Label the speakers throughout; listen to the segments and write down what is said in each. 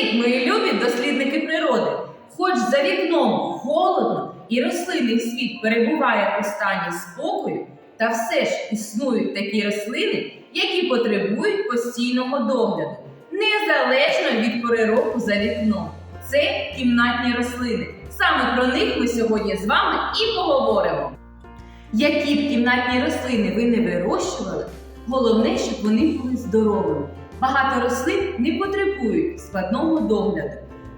Speaker 1: Привіт, мої любі дослідники природи! Хоч за вікном холодно і рослинний світ перебуває у стані спокою, та все ж існують такі рослини, які потребують постійного догляду, незалежно від пори року за вікном. Це кімнатні рослини. Саме про них ми сьогодні з вами і поговоримо. Які б кімнатні рослини ви не вирощували, головне, щоб вони були здоровими. Багато рослин не потребують складного догляду.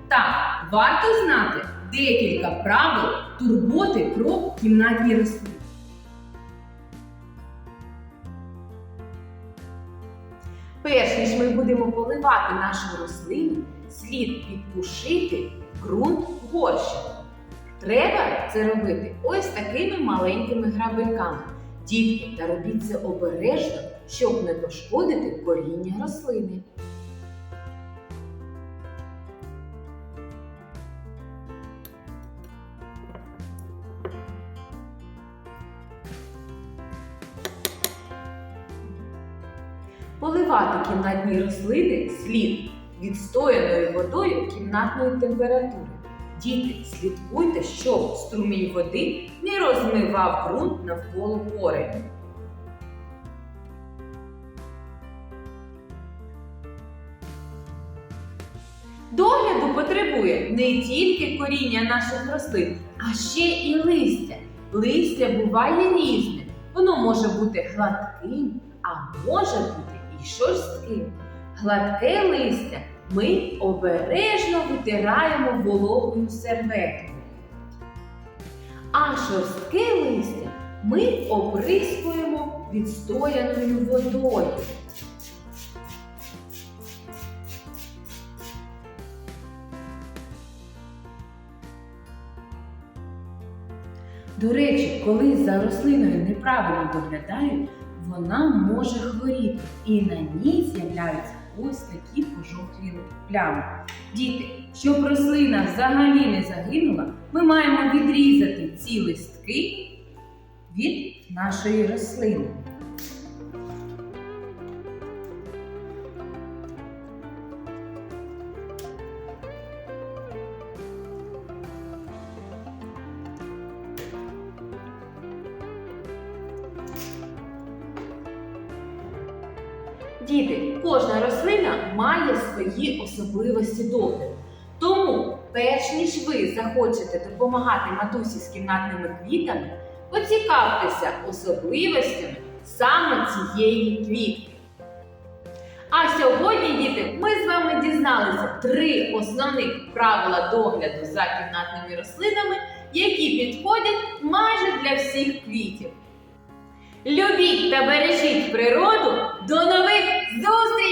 Speaker 1: Так, варто знати декілька правил турботи про кімнатні рослини. Перш ніж ми будемо поливати нашу рослину, слід підпушити ґрунт горщиком. Треба це робити ось такими маленькими грабельками. Дітки, та робіть це обережно, щоб не пошкодити коріння рослини. Поливати кімнатні рослини слід відстояною водою кімнатної температури. Діти, слідкуйте, щоб струмінь води не розмивав ґрунт навколо кореню. Догляду потребує не тільки коріння наших рослин, а ще і листя. Листя буває різне. Воно може бути гладким, а може бути і шорстким. Гладке листя ми обережно витираємо вологою серветкою. А шорстке листя ми оприскуємо відстояною водою. До речі, коли за рослиною неправильно доглядають, вона може хворіти і на ній з'являються ось такі пожовклі плями. Діти, щоб рослина взагалі не загинула, ми маємо відрізати ці листки від нашої рослини. Діти, кожна рослина має свої особливості догляду. Тому, перш ніж ви захочете допомагати матусі з кімнатними квітами, поцікавтеся особливостями саме цієї квітки. А сьогодні, діти, ми з вами дізналися три основних правила догляду за кімнатними рослинами, які підходять майже для всіх квітів. Любіть та бережіть природу. До нових зустрічей!